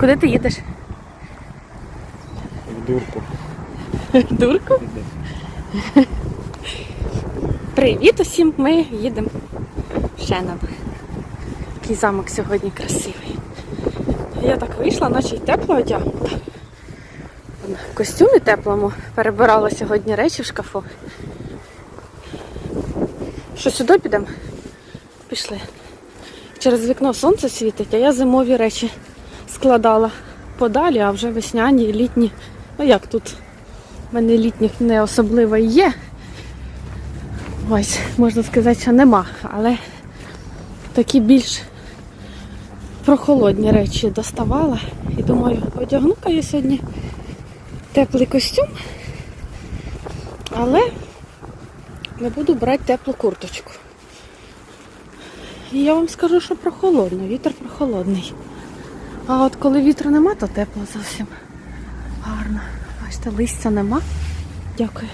Куди ти їдеш? В дурку. В Дурку? Привіт усім! Ми їдемо в Шенов. Який замок сьогодні красивий. Я так вийшла, наче й тепло одягнута. В костюмі теплому перебирала сьогодні речі в шкафу. Що сюди підемо? Пішли. Через вікно сонце світить, а я зимові речі складала подалі, а вже весняні, і літні. Ну як тут? У мене літніх не особливо і є. Ось, можна сказати, що нема, але такі більш прохолодні речі доставала. І думаю, одягну-ка я сьогодні теплий костюм, але не буду брати теплу курточку. І я вам скажу, що прохолодно, вітер прохолодний. А от коли вітру нема, то тепло зовсім. Гарно. Бачите, листя нема. Дякую.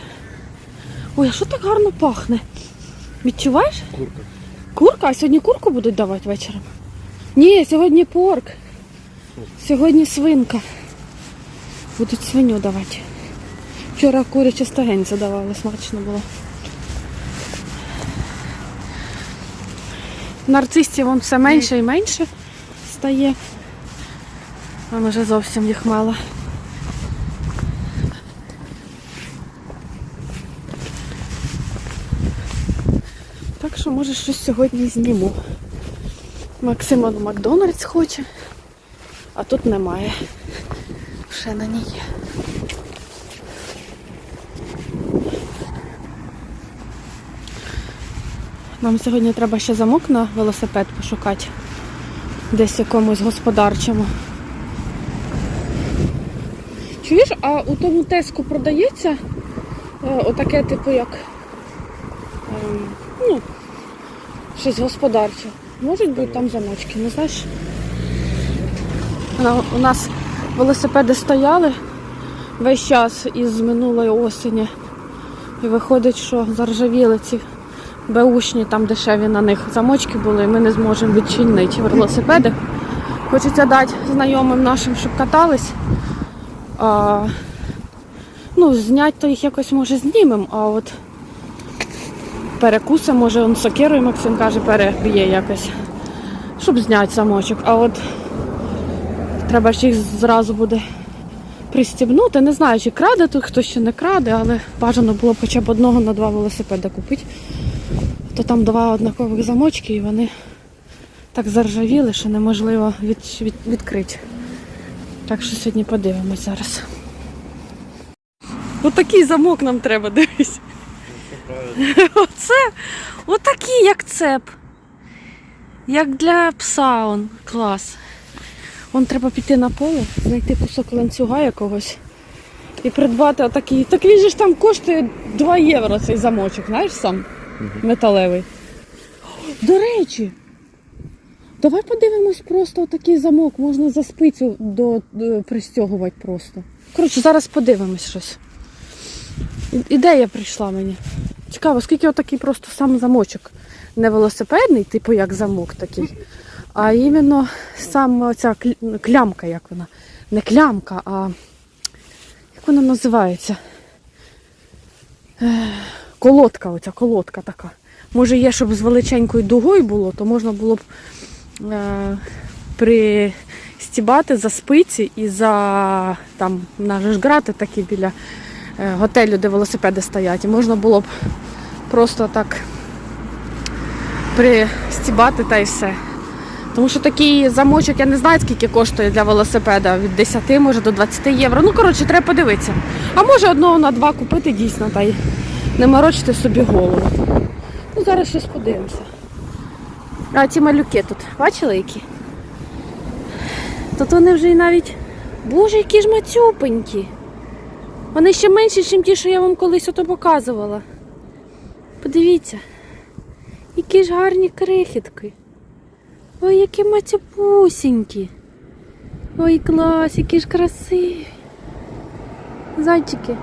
Ой, а що так гарно пахне? Відчуваєш? Курка. Курка? А сьогодні курку будуть давати вечором? Ні, сьогодні порк. Сьогодні свинка. Будуть свиню давати. Вчора куряче стагенця давали, смачно було. Нарцистів вон все менше і менше стає. Вон вже зовсім їх мало. Так що може щось сьогодні зніму. Максимон в Макдональдс хоче, а тут немає. Ще на ній є. Нам сьогодні треба ще замок на велосипед пошукати. Десь якомусь господарчому. Чуєш, а у тому теску продається е, отаке, типу, як ем, ну, щось господарче. Можуть бути там замочки, не знаєш? У нас велосипеди стояли весь час із минулої осені. І виходить, що заржавіли ці беушні, там дешеві на них замочки були, і ми не зможемо відчинити велосипеди. Хочеться дати знайомим нашим, щоб катались. А, ну, зняти то їх якось може знімемо, а от перекуси, може он сокирою Максим каже, переб'є якось, щоб зняти замочок. А от треба ж їх зразу буде пристібнути. Не знаю, чи краде тут хтось ще не краде, але бажано було б хоча б одного на два велосипеда купити. То там два однакових замочки і вони так заржавіли, що неможливо від, від, відкрити. Так що сьогодні подивимось зараз. Отакий замок нам треба, дивись. Оце отакий, як цеп. Як для пса он. Клас. Он треба піти на поле, знайти кусок ланцюга якогось і придбати отакий. Так він же ж там коштує 2 євро цей замочок, знаєш сам? Металевий. До речі, давай подивимось просто отакий замок. Можна за спицю до, до- пристягувати просто. Коротше, зараз подивимось щось. Ідея прийшла мені. Цікаво, скільки отакий просто сам замочок. Не велосипедний, типу як замок такий, а іменно сам ця клямка, як вона. Не клямка, а як вона називається? Колодка, оця колодка така. Може є, щоб з величенькою дугою було, то можна було б е, пристібати за спиці і за там на ж грати такі біля е, готелю, де велосипеди стоять. І можна було б просто так пристібати та й все. Тому що такий замочок, я не знаю, скільки коштує для велосипеда. Від 10 може до 20 євро. Ну, коротше, треба подивитися. А може одного на два купити дійсно та й не морочити собі голову. Ну, зараз щось подивимося. А ці малюки тут, бачили які? Тут вони вже і навіть. Боже, які ж мацюпенькі. Вони ще менші, ніж ті, що я вам колись ото показувала. Подивіться. Які ж гарні крихітки. Ой, які мацюпусінькі. Ой, клас, які ж красиві. Зайчики.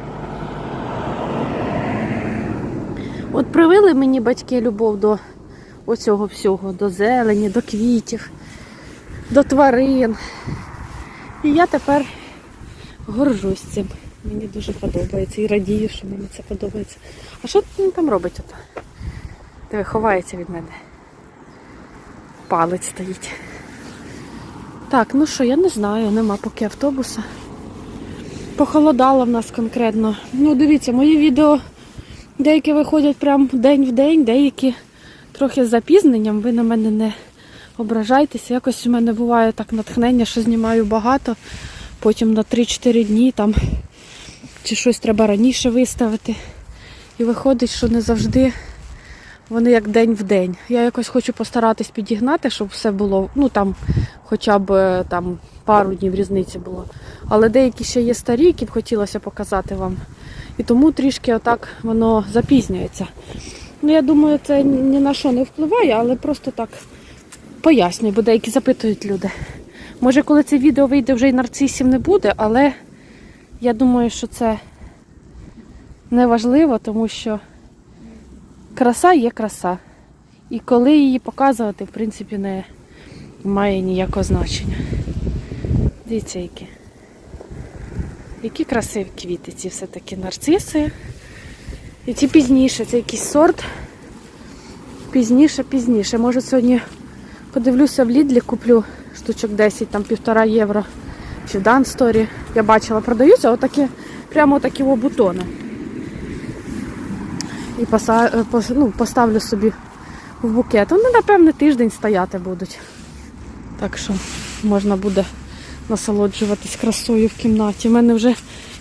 От привили мені батьки любов до оцього всього, до зелені, до квітів, до тварин. І я тепер горжусь цим. Мені дуже подобається і радію, що мені це подобається. А що він там робить ото? Диви, ховається від мене. Палець стоїть. Так, ну що, я не знаю, нема поки автобуса. Похолодало в нас конкретно. Ну, дивіться, мої відео деякі виходять прям день в день, деякі трохи з запізненням. Ви на мене не ображайтеся. Якось у мене буває так натхнення, що знімаю багато, потім на 3-4 дні там чи щось треба раніше виставити. І виходить, що не завжди вони як день в день. Я якось хочу постаратись підігнати, щоб все було, ну там хоча б е, там пару днів різниці було. Але деякі ще є старі, які б хотілося показати вам. І тому трішки отак воно запізнюється. Ну, я думаю, це ні на що не впливає, але просто так пояснюю, бо деякі запитують люди. Може, коли це відео вийде, вже й нарцисів не буде, але я думаю, що це не важливо, тому що краса є краса. І коли її показувати, в принципі, не має ніякого значення. Дивіться, які. Які красиві квіти, ці все-таки нарциси. І ці пізніше, це якийсь сорт. Пізніше, пізніше. Може сьогодні подивлюся в Лідлі, куплю штучок 10, там півтора євро. Чи в Дансторі. Я бачила, продаються отакі, прямо такі бутони. І поса, е, ну, поставлю собі в букет. Вони, напевне, тиждень стояти будуть. Так що можна буде насолоджуватись красою в кімнаті. У мене вже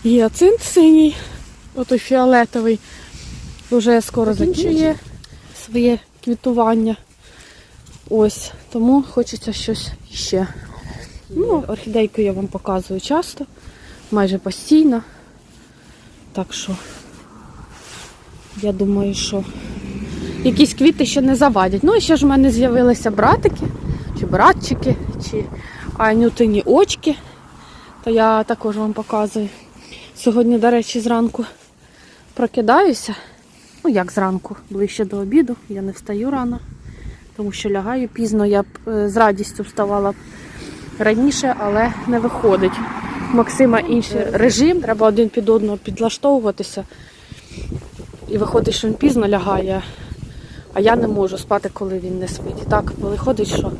гіацинт синій, отой фіолетовий, вже скоро закінчує своє квітування. Ось, тому хочеться щось ще. Ну, орхідейку я вам показую часто, майже постійно. Так що, я думаю, що якісь квіти ще не завадять. Ну і ще ж в мене з'явилися братики, чи братчики, чи анютині очки. То я також вам показую. Сьогодні, до речі, зранку прокидаюся. Ну, як зранку, ближче до обіду. Я не встаю рано, тому що лягаю пізно. Я б е, з радістю вставала раніше, але не виходить. Максима інший режим, треба один під одного підлаштовуватися. І виходить, що він пізно лягає, а я не можу спати, коли він не спить. І так виходить, що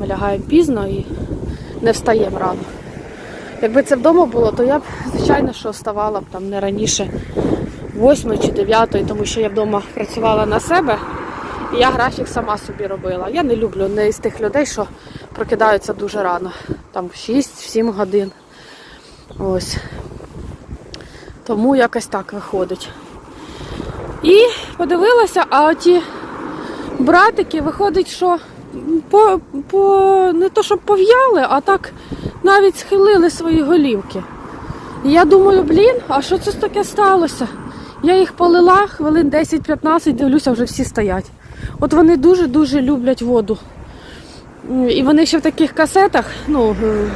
ми лягаємо пізно і не встаємо рано. Якби це вдома було, то я б, звичайно, що вставала б там не раніше 8 чи 9, тому що я вдома працювала на себе, і я графік сама собі робила. Я не люблю не з тих людей, що прокидаються дуже рано, там 6-7 годин. Ось. Тому якось так виходить. І подивилася, а оті братики виходить, що по, по не то, щоб пов'яли, а так навіть схилили свої голівки. І я думаю, блін, а що це таке сталося? Я їх полила хвилин 10-15, дивлюся, вже всі стоять. От вони дуже-дуже люблять воду. І вони ще в таких касетах, ну, е,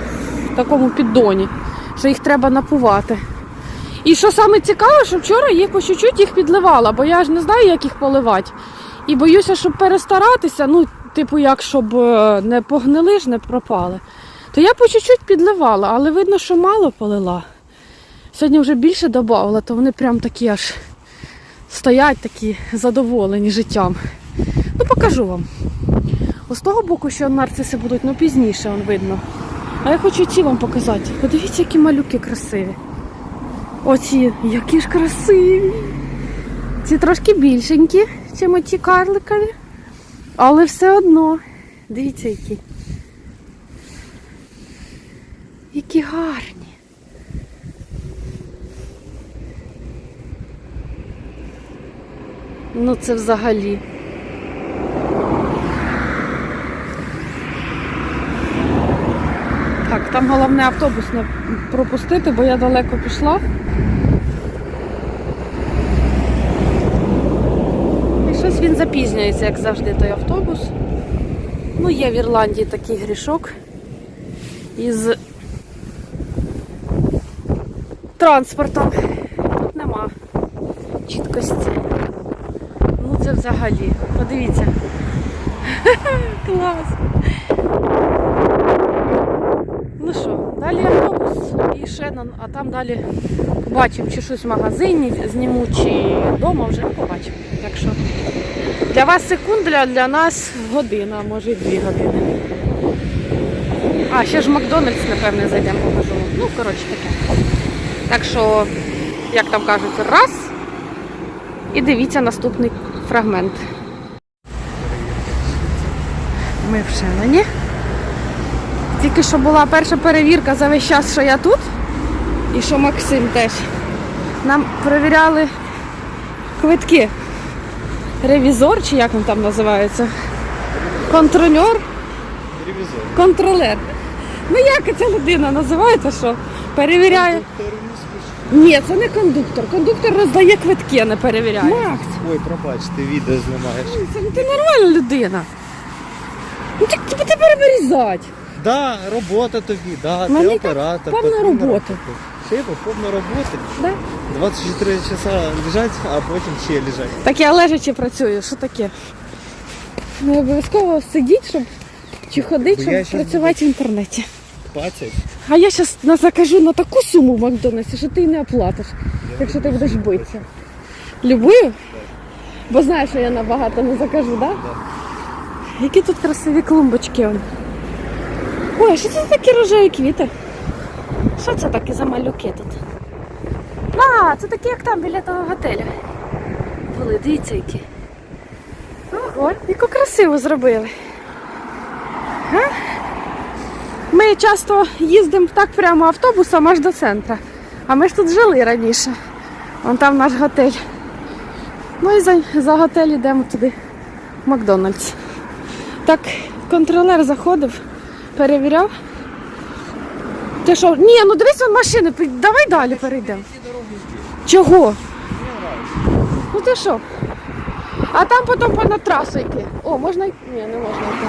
в такому піддоні, що їх треба напувати. І що саме цікаве, що вчора їх по чуть-чуть їх підливала, бо я ж не знаю, як їх поливати. І боюся, щоб перестаратися, ну, типу, як щоб е, не погнили ж, не пропали. То я по чуть-чуть підливала, але видно, що мало полила. Сьогодні вже більше додавала, то вони прям такі аж стоять такі задоволені життям. Ну, покажу вам. З того боку, що нарциси будуть, ну пізніше он видно. А я хочу ці вам показати. Подивіться, які малюки красиві. Оці, які ж красиві. Ці трошки більшенькі, ніж оті карликові. Але все одно. Дивіться, які. Які гарні. Ну це взагалі. Так, там головне автобус не пропустити, бо я далеко пішла. І щось він запізнюється, як завжди, той автобус. Ну, є в Ірландії такий грішок із транспортом. Тут нема чіткості. Взагалі. Подивіться. Клас. Ну що, далі автобус. і ще а там далі побачимо, чи щось в магазині зніму, чи вдома вже побачимо. Так що для вас секунда, для нас година, може й дві години. А, ще ж Макдональдс, напевне, зайдемо, покажу. Ну, коротше таке. Так що, як там кажуть, раз. І дивіться наступний фрагмент. Ми в Шелені. Тільки що була перша перевірка за весь час, що я тут, і що Максим теж. Нам перевіряли квитки. Ревізор, чи як він там називається? Контрольор, Ревізор. контролер. Ну як ця людина називається, що? Перевіряє. Ні, це не кондуктор. Кондуктор роздає квитки, а не перевіряє. Макс, Ой, пробач, ти відео знімаєш. це ти нормальна людина. Ну так тебе тепер вирізати. Да, робота тобі, да, ти і так оператор. повна потрібна робота. Ще й повна роботи. Да? 24 часа лежать, а потім ще лежать. Так я лежачи працюю, що таке? Не обов'язково сидіть, щоб чи ходити, Бо щоб щас працювати в інтернеті. 20. А я зараз закажу на таку суму в Макдональдсі, що ти й не оплатиш, якщо ти будеш битися. Любую? Бо знаєш, що я набагато не закажу, так? Да? Які тут красиві клумбочки. он. Ой, що це за такі рожеві квіти? Що це таке за малюки тут? А, це такі, як там біля того готеля. Були, дивіться які. Ого, яку красиво зробили. А? Ми часто їздимо так прямо автобусом аж до центру. А ми ж тут жили раніше. Вон там наш готель. Ну і за, за готель йдемо туди, Макдональдс. Так, контролер заходив, перевіряв. Ти що? Ні, ну дивись вон машини, давай далі перейдемо. Чого? Ну ти що? А там потім понад трасу йти. О, можна йти? Ні, не можна йти.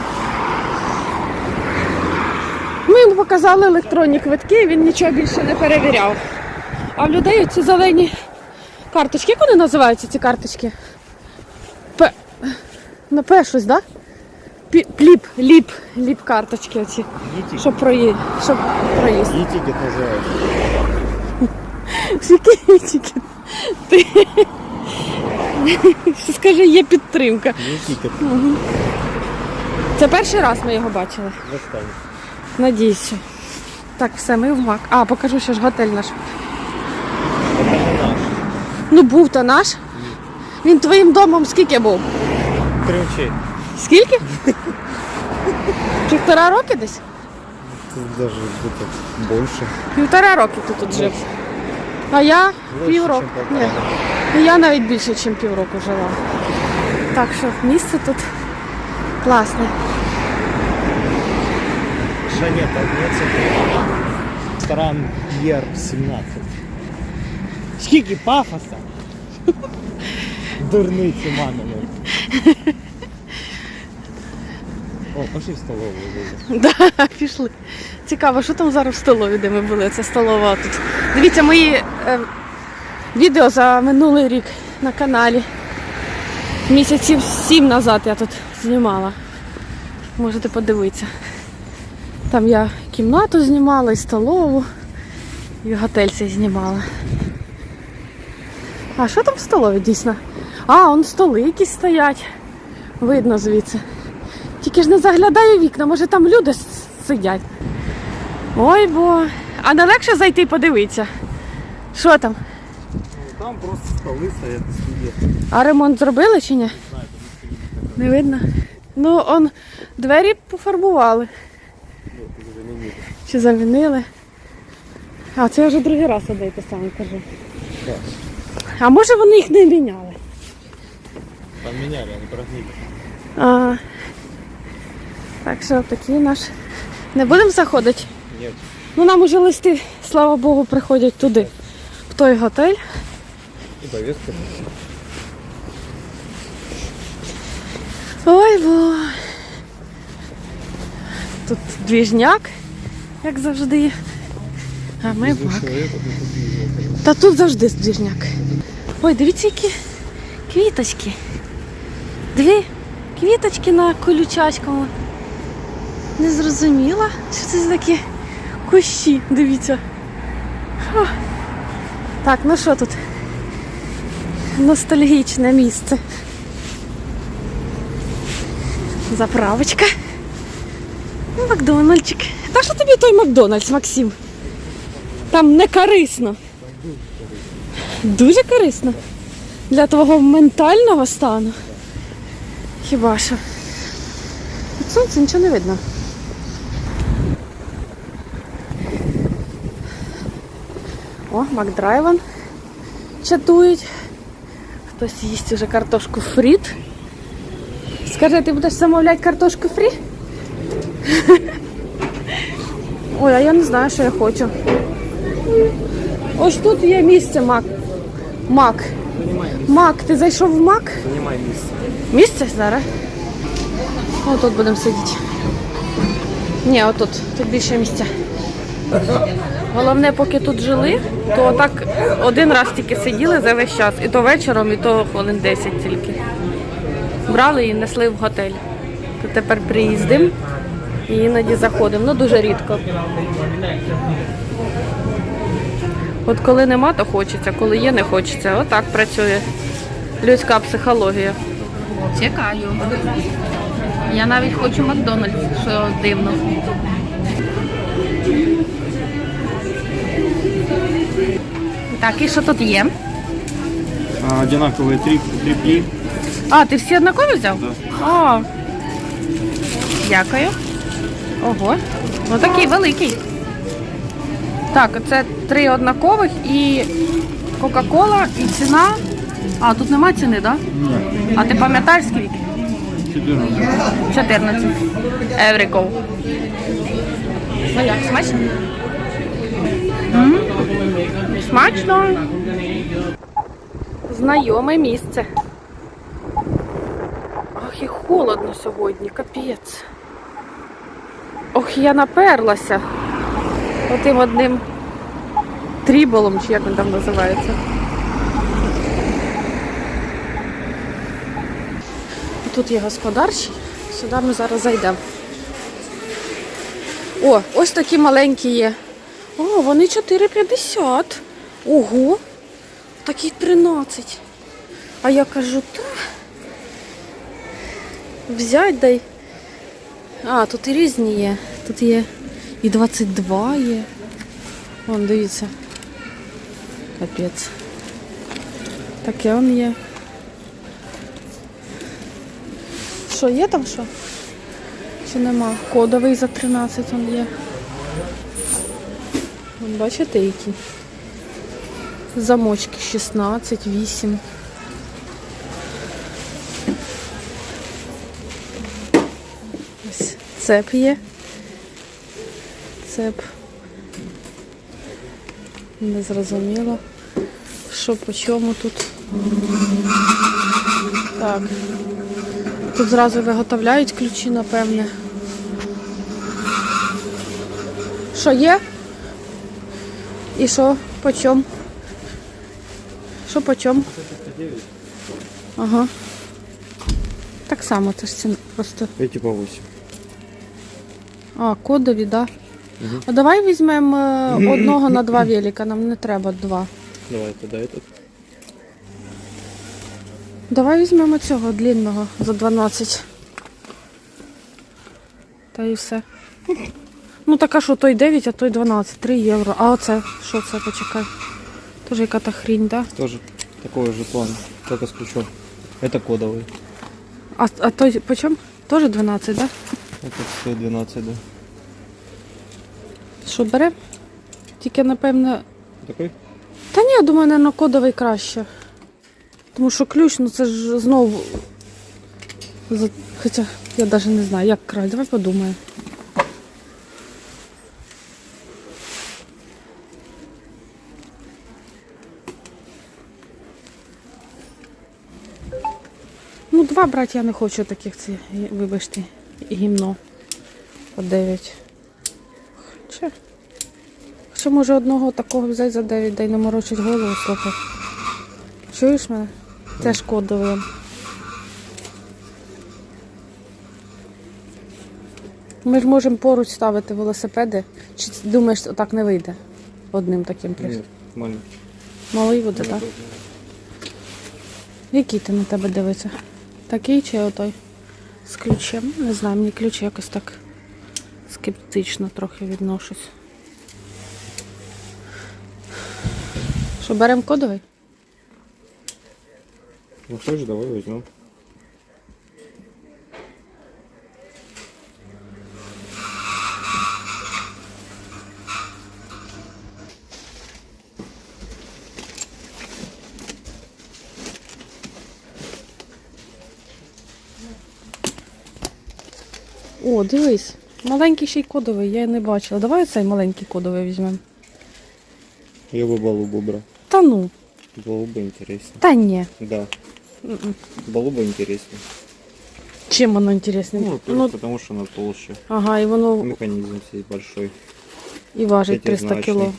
Ми йому показали електронні квитки, він нічого більше не перевіряв. А в людей ці зелені карточки, як вони називаються ці карточки? П. На П щось, так? Да? Пліп, ліп, ліп карточки оці, Є щоб проїзд. Щоб проїзд. тікет називають. Який тільки ти. Скажи, є підтримка. Є тікет. Це перший раз ми його бачили. Останній. Надіюсь. Так, все, ми в мак. А, покажу ще ж готель наш. Ну був то наш. Він твоїм домом скільки був? Ключі. Скільки? Півтора роки десь? Тут даже где-то більше. Півтора роки ти тут жив. А я півроку. Ні. Ну, Я навіть більше, ніж півроку жила. Так що місце тут класне. Це. Ресторан П'єр 17. Скільки пафоса. Дурниці мамини. О, пошли в столову. Да, пішли. Цікаво, що там зараз в столові, де ми були? Це столова тут. Дивіться мої е, відео за минулий рік на каналі. Місяців сім назад я тут знімала. Можете подивитися. Там я кімнату знімала, і столову, і готель цей знімала. А що там в столові дійсно? А, он столи якісь стоять. Видно звідси. Тільки ж не заглядаю вікна, може там люди сидять. Ой бо. А не легше зайти і подивитися. Що там? Там просто столи стоять студія. А ремонт зробили чи ні? Не видно. Ну, он двері пофарбували. Чи замінили. А, це я вже другий раз одей те саме кажу. Так. А може вони їх не міняли? Там міняли, вони прогнили. А, так що такий наш. Не будемо заходити? Ні. Ну нам уже листи, слава Богу, приходять туди, в той готель. І повістка. Ой бо. Тут двіжняк, як завжди. А ми в Мак. Та тут завжди двіжняк. Ой, дивіться, які квіточки. Дві квіточки на колючачкому. Не зрозуміла, що це за такі кущі. Дивіться. О, так, ну що тут? Ностальгічне місце. Заправочка. Макдональдчик. Та що тобі той Макдональдс, Максим? Там не корисно. Дуже корисно. Для твого ментального стану. Хіба що? Від сонця нічого не видно. О, Макдрайвен чатують. Хтось їсть уже картошку фріт. Скажи, ти будеш замовляти картошку фрі? Ой, а я не знаю, що я хочу. Ось тут є місце Мак. Мак. Мак, ти зайшов в Мак? Занимай место. Місце зараз? О, тут будемо сидіти. Ні, отут. Тут більше місця. Головне, поки тут жили, то так один раз тільки сиділи за весь час. І то вечором, і то хвилин 10 тільки. Брали і несли в готель. То тепер приїздимо і іноді заходимо. Ну дуже рідко. От коли нема, то хочеться, коли є, не хочеться. Отак працює людська психологія. Чекаю. Я навіть хочу Макдональдс, що дивно. Так, і що тут є? А, одинаковые три, трипли. А, ти всі однакові взяв? Да. А. Дякую. Ого. Ну такий великий. Так, це три однакових і Кока-Кола, і ціна. А, тут нема ціни, так? Да? Нет. А ти пам'ятаєш скільки? 14. 14. Евриков. Ну як, смачно? М? Смачно. Знайоме місце. Ах, і холодно сьогодні, капець. Ох, я наперлася. Отим одним тріболом, чи як він там називається. Тут є господарчі. Сюди ми зараз зайдемо. О, ось такі маленькі є. О, вони 4,50. Ого! Такі 13. А я кажу, та. Взять дай. А, тут і різні є. Тут є і 22 є. Вон, дивіться. Капець. Таке он є. Що, є там що? Чи нема? Кодовий за 13 он є. Вон, Бачите, які? Замочки 16, 8. Ось цеп є. Цеп. Не зрозуміло. Що по чому тут? Так. Тут зразу виготовляють ключі, напевне. Що є? І що? По чому? Що по чому? Ага. Так само, це ж ціна просто. Эти по 8. А, кодові, так. Да. А давай візьмемо е, одного на два велика, нам не треба два. Давай тогда этот. Давай візьмемо цього длинного за 12. Та і все. Ну така що той 9, а той 12, 3 євро. А оце, що це, почекай. Тоже яка та хрінь, да? Тоже такой же план, только с ключом. Это кодовый. А, а той по чому? Тоже 12, да? Это все 12, да. Що бере? Тільки, напевно. Такой? Та ні, я думаю, наверное, кодовий краще. Тому що ключ, ну це ж знову. Хоча я навіть не знаю, як краще. Давай подумаємо. Ну, два брати я не хочу таких, це, вибачте, гімно. По 9. Хоча. Хоча може одного такого взяти за 9, дай не морочить голову, слухай. Чуєш мене? Теж кодовий. Ми ж можемо поруч ставити велосипеди. Чи думаєш, отак не вийде? одним таким прийшли? Маленький. Малий буде, так? Який ти на тебе дивиться? Такий чи отой? З ключем? Не знаю, мені ключ якось так скептично трохи відношусь. Що, беремо кодовий? Ну хочешь, давай возьмем. О, дивись. Маленький ще й кодовий, я не бачила. Давай цей маленький кодовий візьмемо. Я би балубу брал. Та ну, Балуба интереснее. та ні. Да, М-м. балуба интереснее. Чим воно інтересне? Ну, Ну, тому що воно толще. ага, і воно Механізм цей большой. і важить 300 Пятизначный.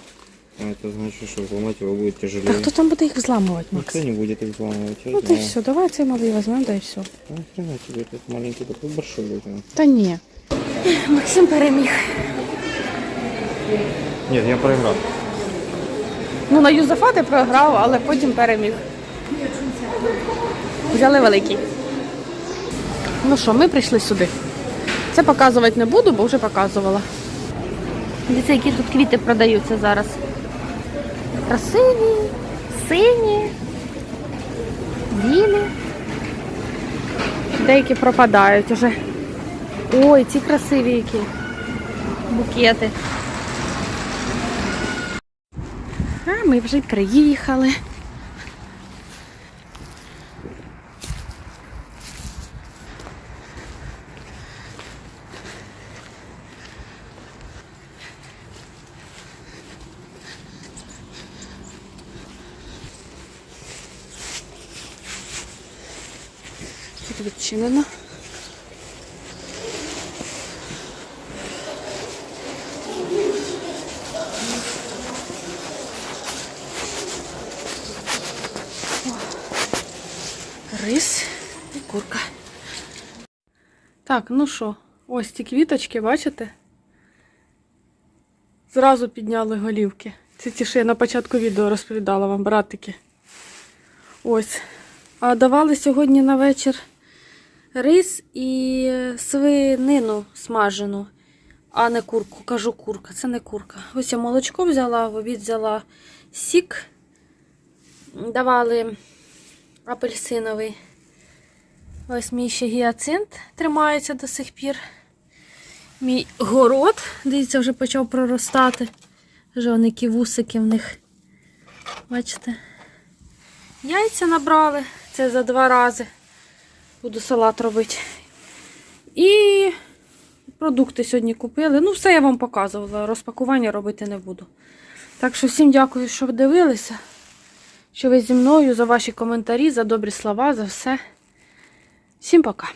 кіло. А это значит, что взломать его будет Та тяжелее. хто там буде їх взламувати, Макс? Никто не будет их взламывать, я Ну то й знаю. все, давай цей малий візьмемо, да і все. А хрена тебе этот маленький такой большой возьмем. Та ні. Максим переміг. Нет, я проиграл. Ну, на Юзефа ти програв, але потім переміг. Взяли великий. Ну що, ми прийшли сюди. Це показувати не буду, бо вже показувала. Дивіться, які тут квіти продаються зараз. Красиві, сині, білі. Деякі пропадають уже. Ой, ці красиві які. Букети. А ми вже приїхали. Тут відчинено. Рис і курка. Так, ну що, ось ці квіточки, бачите? Зразу підняли голівки. Це ті, що я на початку відео розповідала вам, братики. Ось. А давали сьогодні на вечір рис і свинину смажену, а не курку. Кажу курка, це не курка. Ось я молочко взяла, в обід взяла сік. Давали апельсиновий. Ось мій ще гіацинт тримається до сих пір. Мій город, дивіться, вже почав проростати. Вже вони які вусики в них. Бачите? Яйця набрали. Це за два рази. Буду салат робити. І продукти сьогодні купили. Ну, все я вам показувала. Розпакування робити не буду. Так що всім дякую, що дивилися що ви зі мною, за ваші коментарі, за добрі слова, за все. Всім пока!